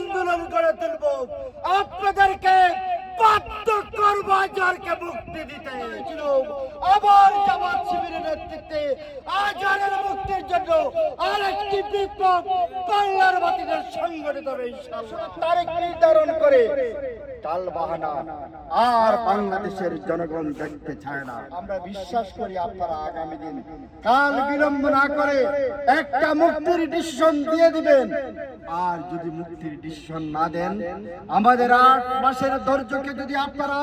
আন্দোলন করে তুলব। আপনাদেরকে বাধ্য করব যারকে মুক্তি দিতে। আবার জামাত জন্য আরেকটি বিপ্লব বাংলার বাতিলের সংগঠিত হবে। তারিখ নির্ধারণ করে বাহানা আর বাংলাদেশের জনগণ দেখতে চায় না। আমরা বিশ্বাস করি আপনারা আগামী দিন কাল বিলম্ব না করে একটা মুক্তির ডিসিশন দিয়ে দিবেন। আর যদি মুক্তির ডিসিশন না দেন, আমাদের আট মাসের ধৈর্যকে যদি আপনারা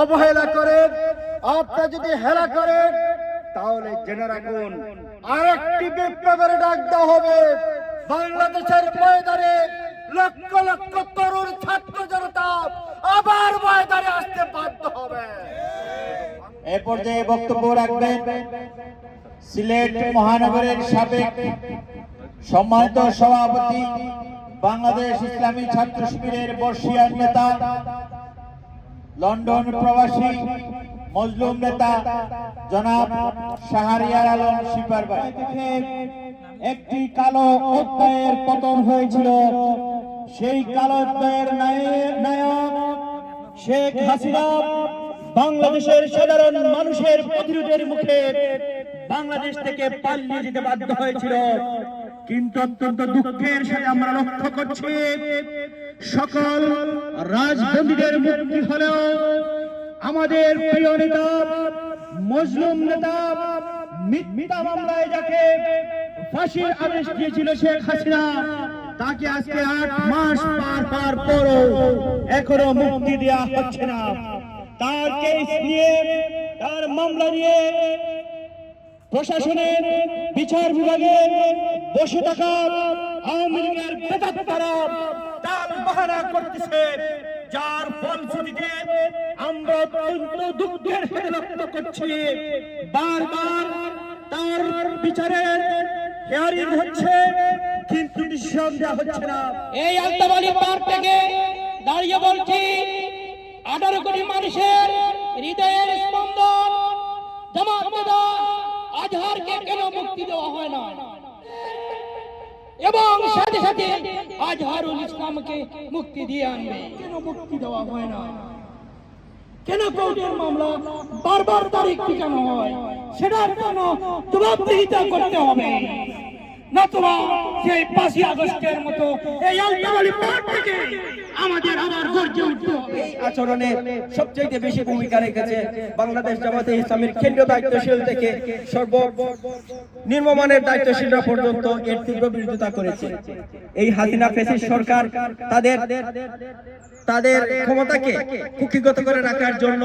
অবহেলা করেন আপনারা যদি হেলা করেন তাহলে জেনে রাখুন, আরেকটি বিপ্লবের ডাক দেওয়া হবে। বাংলাদেশের ময়দানে লক্ষ লক্ষ তরুণ ছাত্র জনতা আবার ময়দানে আসতে বাধ্য হবে। এ পর্যায়ে বক্তব্য রাখবেন সিলেট মহানগরের সাবেক সম্মানিত সভাপতি বাংলাদেশ ইসলামী ছাত্র শিবিরের বর্ষিয়ান নেতা, লন্ডন প্রবাসী মজলুম নেতা জনাব শাহরিয়ার আলম শিপার একটি কালো অধ্যায়ের পতন হয়েছিল। সেই কালো অধ্যায়ের নায়ক শেখ হাসিনা বাংলাদেশের সাধারণ মানুষের প্রতিরোধের মুখে বাংলাদেশ থেকে পালিয়ে যেতে বাধ্য হয়েছিল। কিন্তু অত্যন্ত দুঃখের সাথে আমরা লক্ষ্য করছি, সকল রাজবন্দীদের মুক্তি হলেও আমাদের প্রিয় নেতা, মজলুম নেতা, মিথ্যা মামলায় যাকে ফাঁসির আদেশ দিয়েছিল শেখ হাসিনা, তাকে আজকে আট মাস পার পার এখনও মুক্তি দেওয়া হচ্ছে না। তার কেস নিয়ে, তার মামলা নিয়ে প্রশাসনের বিচার বিভাগে বসে থাকা আওয়ামী লীগের বেতাত্তারা তার বাহানা করতেছে, যার ফলশ্রুতিতে অত্যন্ত দুঃখের সাথে লক্ষ্য করছি। বারবার তার বিচারের হেয়ারিং হচ্ছে কিন্তু ডিসিশন দেওয়া হচ্ছে না। এই আলতাবালি পার থেকে দাঁড়িয়ে বলছি আঠারো কোটি মানুষের হৃদয়ের স্পন্দন জামাত নেতা আজহারকে কেন মুক্তি দেওয়া হয় না? এবং সাথে সাথে আজহারুল ইসলামকে মুক্তি দিয়ে আনবে। কেন মুক্তি দেওয়া হয় না? কেন কোর্টের মামলা বারবার তারিখ পিটানো হয়? সেটার জন্য জবাবদিহিতা করতে হবে। না তোমার সেই পাঁচই আগস্টের মতো এই আলতাবালি পার্ট থেকে আমাদের আবার গর্জে উঠতে হবে। আচরণে সবচেয়ে বেশি ভূমিকা রেখেছে বাংলাদেশ জামাতে ইসলামের কেন্দ্রীয় দায়িত্বশীল থেকে সর্ব নির্মমানের দায়িত্বশীলরা পর্যন্ত এর তীব্র বিরোধিতা করেছে। এই হাসিনা ফেসিস সরকার তাদের তাদের ক্ষমতাকে কুক্ষিগত করে রাখার জন্য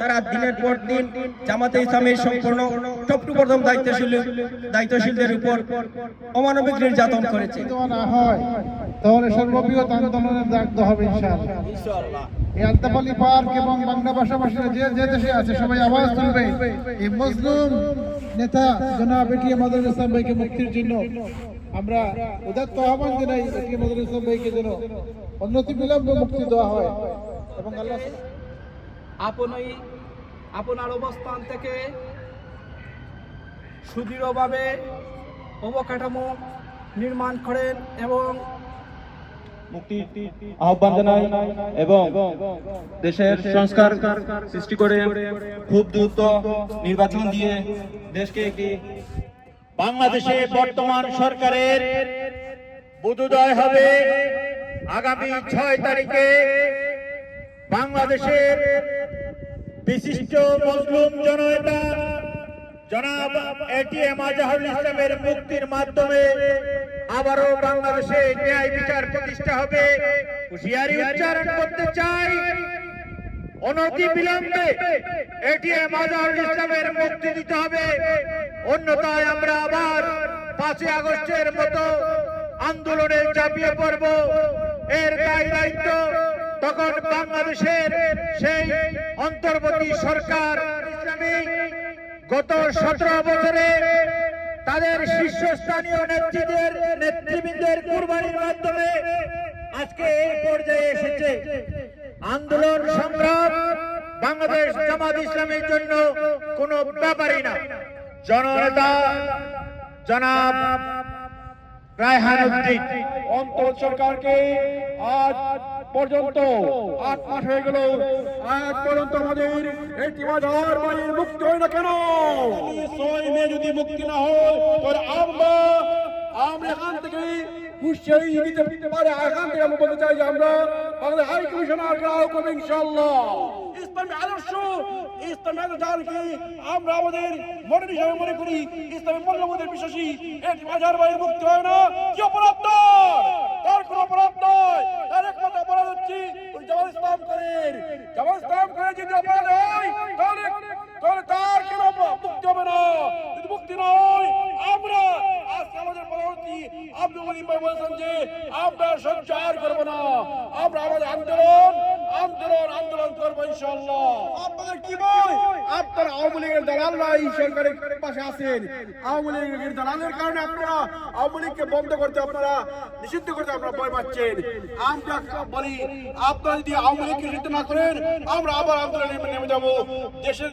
তারা দিনের পর দিন জামাতে ইসলামের সম্পূর্ণ টপ টু প্রথম দায়িত্বশীল দায়িত্বশীলদের উপর অমানবিক নির্যাতন করেছে। তাহলে সর্ববৃহৎ আন্দোলনের ডাক হবে ইনশাআল্লাহ। পার্ক এবং বাংলা ভাষাভাষীরা যে যে দেশে আছে, সবাই আওয়াজ তুলবে। এই মজলুম নেতা জনাব এটিএম মদরুল ইসলাম ভাইকে মুক্তির জন্য আমরা উদাত্ত আহ্বান জানাই এটিএম মদরুল ইসলাম ভাইকে যেন অন্যতি বিলম্বে মুক্তি দেওয়া হয়। এবং আল্লাহ আপনই আপনার অবস্থান থেকে সুদৃঢ়ভাবে অবকাঠামো নির্মাণ করেন এবং আহ্বান জানাই এবং দেশের সংস্কার সৃষ্টি করে খুব দ্রুত নির্বাচন দিয়ে দেশকে একটি বাংলাদেশে বর্তমান সরকারের বুধোদয় হবে আগামী ছয় তারিখে বাংলাদেশের বিশিষ্ট মুসলিম জনতা জনাব এটিএম আজহারুল ইসলামের মুক্তির মাধ্যমে আবারও বাংলাদেশে ন্যায় বিচার প্রতিষ্ঠা হবে। হুঁশিয়ারি উচ্চারণ করতে চাই। অনতি বিলম্বে এটিএম আজহারুল ইসলামের মুক্তি দিতে হবে। অন্যথায় আমরা আবার পাঁচই আগস্টের মতো আন্দোলনে চাপিয়ে পড়ব। এর দায় দায়িত্ব তখন বাংলাদেশের সেই অন্তর্বর্তী সরকার ইসলামী গত সতেরো বছরে তাদের শীর্ষস্থানীয় নেতৃত্বের নেতৃবৃন্দের কুরবানির মাধ্যমে আজকে এই পর্যায়ে এসেছে। আন্দোলন সংগ্রাম বাংলাদেশ জামাত ইসলামের জন্য কোনো ব্যাপারই না। জননেতা জনাব রায়হান উদ্দিন অন্তর সরকারকে আজ পর্যন্ত আট মাস হয়ে গেল। আজ পর্যন্ত আমাদের এই তিমাজার বাড়ির মুক্তি হয় না কেন? ছয় মে যদি মুক্তি না হয় তাহলে আমরা আমরা এখান থেকে হুঁশিয়ারি দিতে দিতে পারে। এখান থেকে আমি বলতে চাই যে আমরা আমাদের হাই কমিশনার গ্রাহক হবে ইনশাল্লাহ ইসলামী আদর্শ ইসলামী আদর্শকে আমরা আমাদের মডেল হিসাবে মনে করি ইসলামী মূল্যবোধের বিশ্বাসী এটি বাজার বাইরে মুক্তি হয় না। কি অপরাধ? তার কোনো অপরাধ নয়। তার একমাত্র অপরাধ হচ্ছে ওই জামাল ইসলাম করেন। জামাল ইসলাম করে যদি অপরাধ হয়, তাহলে তাহলে তার কেন অপ- মুক্তি হবে না যদি মুক্তি না হয় আমরা আজকে আমাদের পরবর্তী ভাই বলেছেন যে, আমরা আর করব না। আমরা আমাদের আন্দোলন আন্দোলন আন্দোলন করব ইনশাল্লাহ আপনাদের কি আপনার আওয়ামী লীগের দালালরা এই সরকারের পাশে আছেন। আওয়ামী লীগের দালালের কারণে আপনারা আওয়ামী লীগকে বন্ধ করতে আপনারা নিষিদ্ধ করতে আপনারা ভয় পাচ্ছেন। আমরা বলি, আপনারা যদি আওয়ামী লীগকে নিষিদ্ধ না করেন, আমরা আবার আন্দোলনে নেমে যাব। দেশের